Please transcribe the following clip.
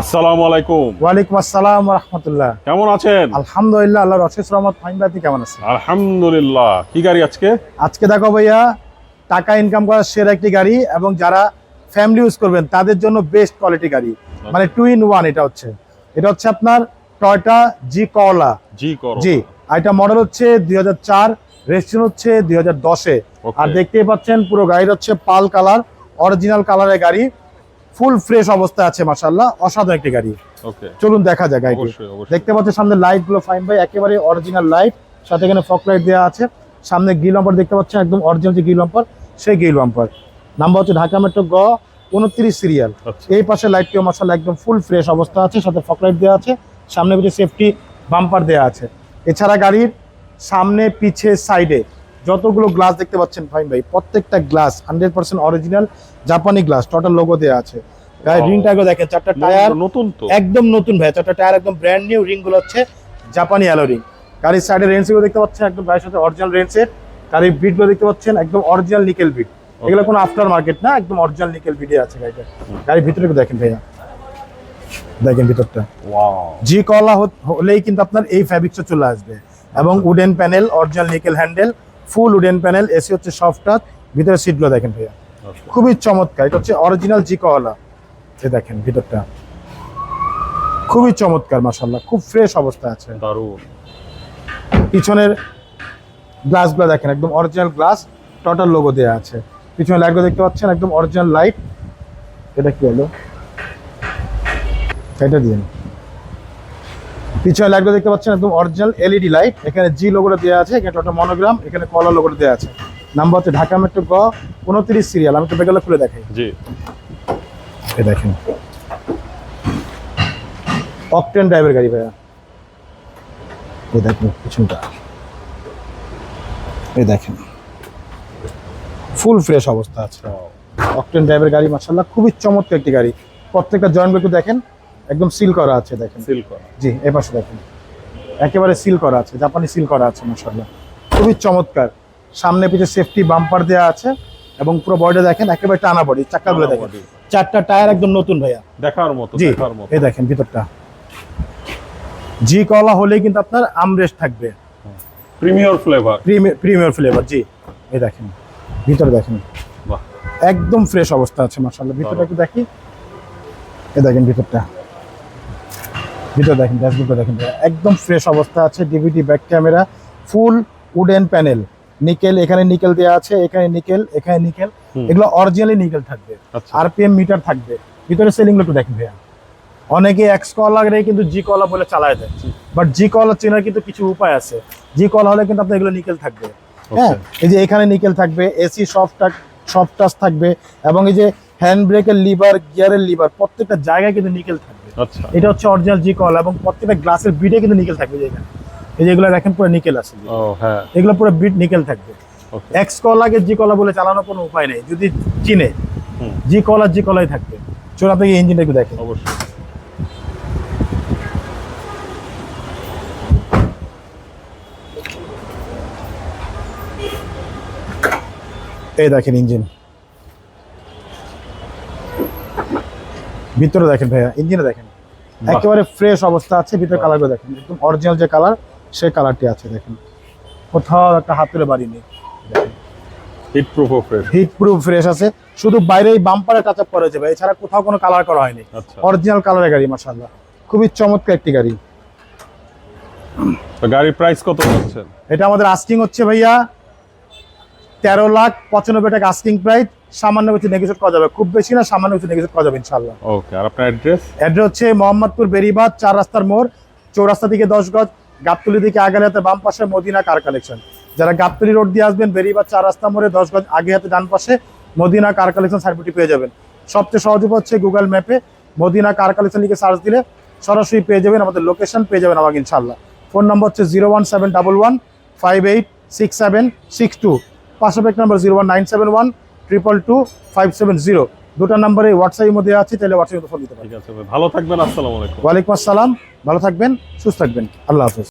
আসসালামু আলাইকুম। ওয়ালাইকুম আসসালাম রহমতুল্লাহ। কেমন আছেন? আলহামদুলিল্লাহ আল্লাহর অশেষ রহমত ফাইন ভাই কেমন আছেন? আলহামদুলিল্লাহ। কি গাড়ি আজকে? আজকে দেখো ভাইয়া টাকা ইনকাম করার সেরা একটি গাড়ি এবং যারা ফ্যামিলি ইউজ করবেন তাদের জন্য বেস্ট কোয়ালিটি গাড়ি। মানে টু ইন ওয়ান এটা হচ্ছে। এটা হচ্ছে আপনার টয়টা জি কলা জি জি আর এটা মডেল হচ্ছে দুই হাজার চার রেজিস্ট্রেশন হচ্ছে দুই হাজার দশে। আর দেখতেই পাচ্ছেন পুরো গাড়িটা হচ্ছে পাল কালার অরিজিনাল কালারের গাড়ি। ফুল ফ্রেশ অবস্থায় আছে মাসাল্লাহ অসাধারণ একটি গাড়ি। ওকে। চলুন দেখা যায় গাড়িটি। দেখতে পাচ্ছেন সামনে লাইটগুলো ফাইন ভাই একেবারে অরিজিনাল লাইট সাথে এখানে ফক লাইট দেওয়া আছে। সামনে গিল নাম্বার দেখতে পাচ্ছেন একদম অরিজিনাল যে গিল নাম্বার সেই গিল নাম্বার নাম্বার হচ্ছে ঢাকা মেট্রো গ উনত্রিশ সিরিয়াল আচ্ছা। এই পাশে লাইটটিও মশালা একদম ফুল ফ্রেশ অবস্থা আছে সাথে ফক লাইট দেওয়া আছে। সামনে পিছিয়ে সেফটি বাম্পার দেওয়া আছে। এছাড়া গাড়ির সামনে পিছে সাইডে যতগুলো গ্লাস দেখতে পাচ্ছেন ফাইন ভাই। প্রত্যেকটা গ্লাস হান্ড্রেড পার্সেন্ট অরিজিনাল জাপানি গ্লাস টোটাল লোগো দেওয়া আছে। গাড়ির Wow. রিংটা দেখেন চারটা টায়ার নতুন তো। একদম নতুন ভাই চারটা টায়ার একদম ব্র্যান্ড নিউ রিংগুলো হচ্ছে জাপানি অ্যালো রিং গাড়ির সাইডে রেঞ্জগুলো দেখতে পাচ্ছেন একদম গাড়ির সাথে অরিজিনাল রেঞ্জের গাড়ির বিটগুলো দেখতে পাচ্ছেন একদম অরিজিনাল নিকেল বিট এগুলো কোনো আফটার মার্কেট না একদম অরিজিনাল নিকেল বিটে আছে গাড়িটা। গাড়ির ভিতরে দেখেন ভাইয়া। দেখেন ভিতরটা। জি কলা হলেই কিন্তু আপনার এই ফ্যাব্রিক্সটা চলে আসবে। এবং wooden panel original nickel handle full wooden panel AC হচ্ছে সফট টাচ ভিতরে সিটগুলো দেখেন ভাইয়া। খুবই চমৎকার এটা হচ্ছে অরিজিনাল জি কলা এই দেখেন ভিতরটা। খুবই চমৎকার মাসাল্লাহ খুব ফ্রেশ অবস্থা আছে। দারুণ। পিছনের গ্লাসগুলো দেখেন একদম অরিজিনাল গ্লাস টোটাল লোগো দেওয়া আছে। পিছনে লাইটগুলো দেখতে পাচ্ছেন একদম অরিজিনাল লাইট এটা কি হলো? এটা দিন। পিছনে লাইটগুলো দেখতে পাচ্ছেন একদম অরিজিনাল এলইডি লাইট এখানে জি লোগোটা দেওয়া আছে এখানে টোটাল মনোগ্রাম এখানে কলা লোগোটা দেওয়া আছে। নাম্বার হচ্ছে ঢাকা মেট্রো গ উনত্রিশ সিরিয়াল আমি তো বেগালে খুলে দেখাই। জি। দেখেন। অকটেন ড্রাইভার গাড়ি ভাইয়া। এই দেখেন পিছনটা। এই দেখেন। ফুল ফ্রেশ অবস্থা আছে। অকটেন ড্রাইভার গাড়ি মার্শাল্লাহ খুবই চমৎকার একটি গাড়ি। প্রত্যেকটা জয়েন্ট একটু দেখেন। একদম সিল করা আছে দেখেন। সিল করা। জি এ পাশে দেখেন। একেবারে সিল করা আছে জাপানি সিল করা আছে মার্শাল্লাহ খুবই চমৎকার। সামনে পিছে সেফটি বাম্পার দেওয়া আছে এবং পুরো বডিটা দেখেন একেবারে টানা বডি চাকাগুলো দেখেন। চারটা টায়ার একদম নতুন ভাইয়া। দেখার মতো দেখার মতো। এই দেখেন ভিতরটা। জি কলা হলেই কিন্তু আপনার আমরেস্ট থাকবে। Premier flavour premier flavour G. এই দেখেন ভিতরে দেখেন। বাহ। একদম ফ্রেশ অবস্থা আছে মাশাআল্লাহ। ভিতরটা একটু দেখি। এই দেখেন ভিতরটা। ভিতরে দেখেন ড্যাশবোর্ডটা দেখেন। একদম ফ্রেশ অবস্থা আছে DVD back camera full wooden panel nickel এখানে নিকেল দেওয়া আছে এখানে নিকেল এখানে নিকেল। এগুলো অরিজিনালি নিকেল থাকবে। আচ্ছা। আরপিএম মিটার থাকবে। ভিতরে সেলিং একটু দেখেন ভাইয়া। অনেকে এক্স কলা রে কিন্তু জি কলা বলে চালায় দেয়। বাট জি কলা চেনার কিন্তু কিছু উপায় আছে। জি কলা হলে কিন্তু আপনার এগুলো নিকেল থাকবে। হ্যাঁ এই যে এখানে নিকেল থাকবে এসি সফট সফট টাচ থাকবে। এবং এই যে হ্যান্ড ব্রেকের লিভার গিয়ারের লিভার প্রত্যেকটা জায়গায় কিন্তু নিকেল থাকবে। আচ্ছা। এটা হচ্ছে অরিজিনাল জি কলা এবং প্রত্যেকটা গ্লাসের বিটে কিন্তু নিকেল থাকবে যে এখানে। এই যে এগুলো দেখেন পুরো নিকেল আছে। ও হ্যাঁ। এগুলো পুরো বিট নিকেল থাকবে। এক্স কলাকে জি কলা বলে চালানোর কোনো উপায় নেই। যদি চিনে জি কলা জি কলাই থাকবে। চলুন আপনাকে ইঞ্জিনটা একটু দেখেন অবশ্যই। এই দেখেন ইঞ্জিন ভিতরে দেখেন ভাইয়া ইঞ্জিনে দেখেন। একেবারে ফ্রেশ অবস্থা আছে ভিতরে। কালারগুলো দেখেন। একদম অরিজিনাল যে কালার সেই কালারটি আছে দেখেন। কোথাও একটা হাত তুলে বাড়ি নেই। Heat proof fresh heat proof fresh আছে। শুধু বাইরেই বাম্পারে টাচ আপ করা যাবে এছাড়া কোথাও কোনো কালার করা হয়নি। আচ্ছা। অরিজিনাল কালারের গাড়ি মাশাআল্লাহ। খুবই চমৎকার একটি গাড়ি। তো গাড়ির প্রাইস কত এটা আমাদের আস্কিং হচ্ছে ভাইয়া তেরো লাখ পঁচানব্বই টাকা আস্কিং প্রাইস সামান্য কিছু নেগোসিয়েট করা যাবে। খুব বেশি না সামান্য কিছু নেগোসিয়েট করা যাবে ইনশাল্লাহ ওকে আর আপনার অ্যাড্রেস অ্যাড্রেস হচ্ছে মোহাম্মদপুর বেরিবাদ চার রাস্তার মোড় চৌরাস্তা থেকে দশ গজ গাবতলি থেকে আগালে হাতে বাম পাশে মদিনা কার কালেকশন যারা গাবতলি রোড দিয়ে আসবেন বেরিবাদ চার রাস্তা মোড়ে দশ গজ আগে হাতে ডান পাশে মদিনা কার কালেকশন সার্ভিসটি পেয়ে যাবেন। সবচেয়ে সহজ উপায় হচ্ছে গুগল ম্যাপে মদিনা কার কালেকশন লিখে সার্চ দিলে সরাসরি পেয়ে যাবেন আমাদের লোকেশন পেয়ে যাবেন আমাকে ইনশাল্লাহ ফোন নম্বর হচ্ছে zero one seven double one five eight six seven six two পাশাপাশি number zero one nine seven one triple two five seven zero দুটো নাম্বারে হোয়াটসঅ্যাপের মধ্যে আছে তাহলে হোয়াটসঅ্যাপ ফোন দিতে পারি ঠিক আছে ভালো থাকবেন আসসালামু আলাইকুম। ওয়ালাইকুম আসসালাম ভালো থাকবেন সুস্থ থাকবেন। আল্লাহ হাফেজ।